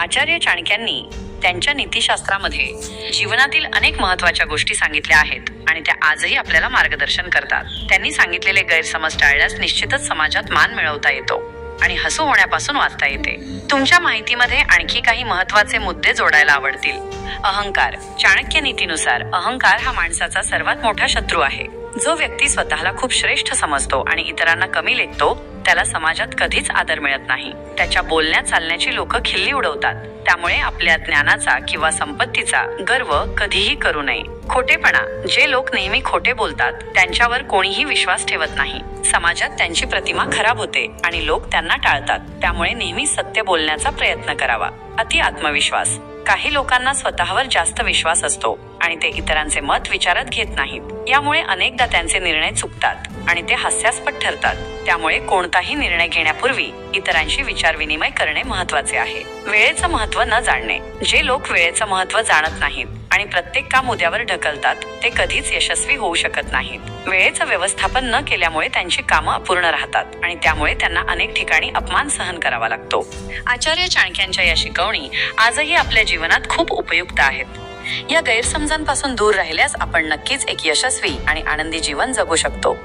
आचार्य चाणक्यांनी त्यांच्या नीतिशास्त्रामध्ये जीवनातील अनेक महत्त्वाच्या गोष्टी सांगितल्या आहेत आणि त्या आजही आपल्याला मार्गदर्शन करतात. त्यांनी सांगितलेले गैरसमज टाळल्यास निश्चितच समाजात मान मिळवता येतो आणि हसू होण्यापासून वाचता येते. तुमच्या माहितीमध्ये आणखी काही महत्त्वाचे मुद्दे जोडायला आवडतील. अहंकार. चाणक्य नीतीनुसार अहंकार हा माणसाचा सर्वात मोठा शत्रू आहे. जो व्यक्ती स्वतःला खूप श्रेष्ठ समजतो आणि इतरांना कमी लेखतो त्याला समाजात कधीच आदर मिळत नाही. त्याच्या बोलण्या चालण्याची लोक खिल्ली उडवतात. त्यामुळे आपल्या ज्ञानाचा किंवा संपत्तीचा गर्व कधीही करू नये. खोटेपणा जे लोक नेहमी खोटे बोलतात त्यांच्यावर कोणीही विश्वास ठेवत नाही. समाजात त्यांची प्रतिमा खराब होते आणि लोक त्यांना टाळतात. त्यामुळे नेहमी सत्य बोलण्याचा प्रयत्न करावा. अति आत्मविश्वास. काही लोकांना स्वतःवर जास्त विश्वास असतो. आणि ते इतरांचे मत विचारात घेत नाहीत. यामुळे अनेकदा त्यांचे निर्णय चुकतात आणि ते हास्यास्पद ठरतात. त्यामुळे कोणताही निर्णय घेण्यापूर्वी इतरांशी विचारविनिमय करणे महत्त्वाचे आहे. वेळेचं महत्त्व न जाणणे. जे लोक वेळेचं महत्त्व जाणत नाहीत आणि प्रत्येक काम उद्यावर ढकलतात ते कधीच यशस्वी होऊ शकत नाहीत. वेळेचं व्यवस्थापन न केल्यामुळे त्यांची कामं अपूर्ण राहतात आणि त्यामुळे त्यांना अनेक ठिकाणी अपमान सहन करावा लागतो. आचार्य चाणक्यांच्या या शिकवणी आजही आपल्या जीवनात खूप उपयुक्त आहेत. या गैरसमजांपासून दूर राहिल्यास आपण नक्कीच एक यशस्वी आणि आनंदी जीवन जगू शकतो.